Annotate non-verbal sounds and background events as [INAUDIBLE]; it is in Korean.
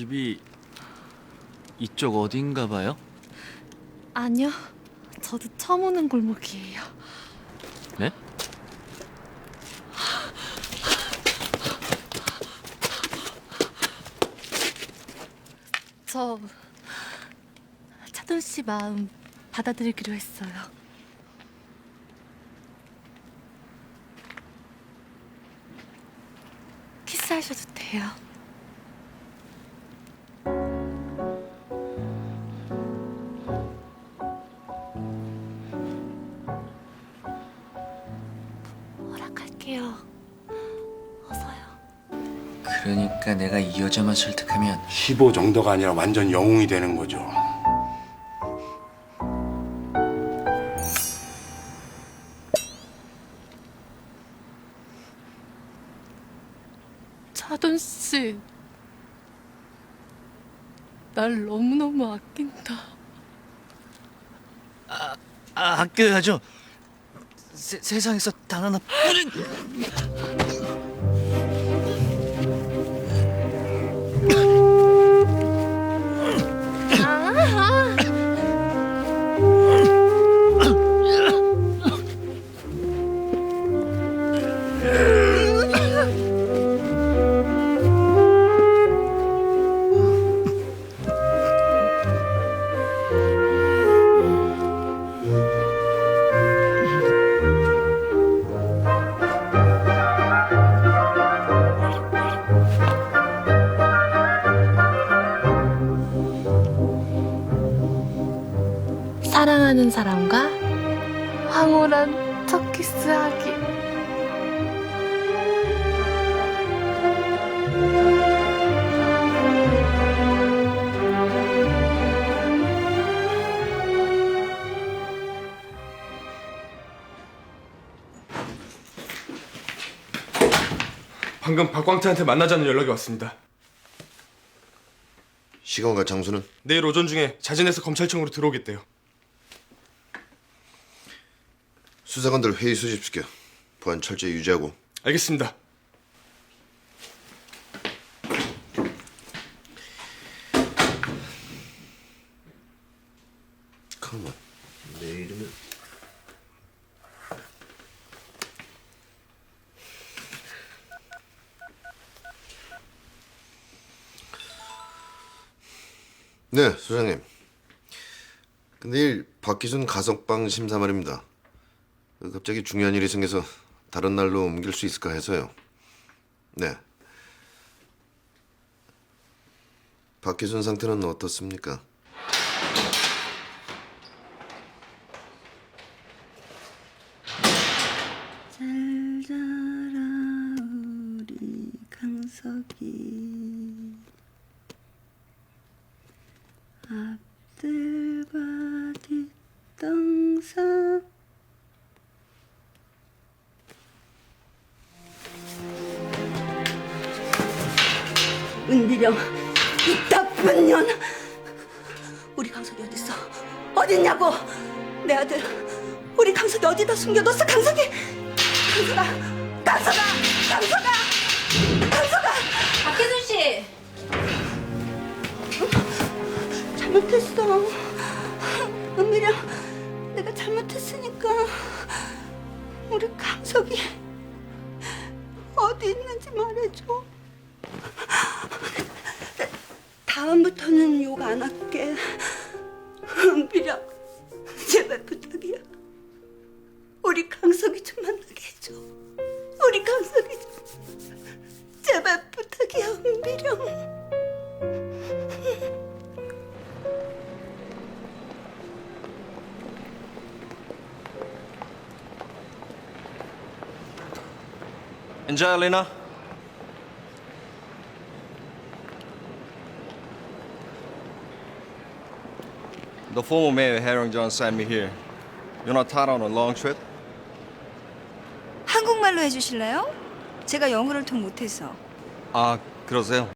집이 이쪽 어딘가 봐요? 아니요. 저도 처음 오는 골목이에요. 네? 저 차돈 씨 마음 받아들이기로 했어요. 키스하셔도 돼요. 허락할게요. 어서요. 그러니까 내가 이 여자만 설득하면 15 정도가 아니라 완전 영웅이 되는 거죠. 차돈 씨, 날 너무너무 아낀다. 아, 아껴야죠. 세, 세상에서 단 하나 뿐인 [LAUGHS] 사랑하는 사람과 황홀한 첫 키스하기. 방금 박광태한테 만나자는 연락이 왔습니다. 시간과 장소는 내일 오전 중에 자진해서 검찰청으로 들어오겠대요. 수사관들 회의 수집시켜 보안 철저히 유지하고. 알겠습니다. 가만 내 이름은? 네 소장님. 근데 내일 박기순 가석방 심사 말입니다 갑자기 중요한 일이 생겨서 다른 날로 옮길 수 있을까 해서요. 네. 박기순 상태는 어떻습니까? 잘 자라 우리 강석이 은비령 이 나쁜 년. 우리 강석이 어딨어? 어딨냐고? 내 아들 우리 강석이 어디다 숨겨뒀어? 강석이! 강석아! 강석아! 강석아! 강석아! 박혜순 씨, 잘못했어. 은비령 내가 잘못했으니까 우리 강석이 어디 있는지 말해줘 다음부터는 욕 안 할게. 은비령 제발 부탁이야. 우리 강석이 좀 만나게 해줘. 우리 강석이 좀. 제발 부탁이야 은비령 Angelina. The former mayor Herring John sent me here. You're not tired on a long trip? 한국말로 해주실래요? 제가 영어를 통 못해서. 아, 그러세요?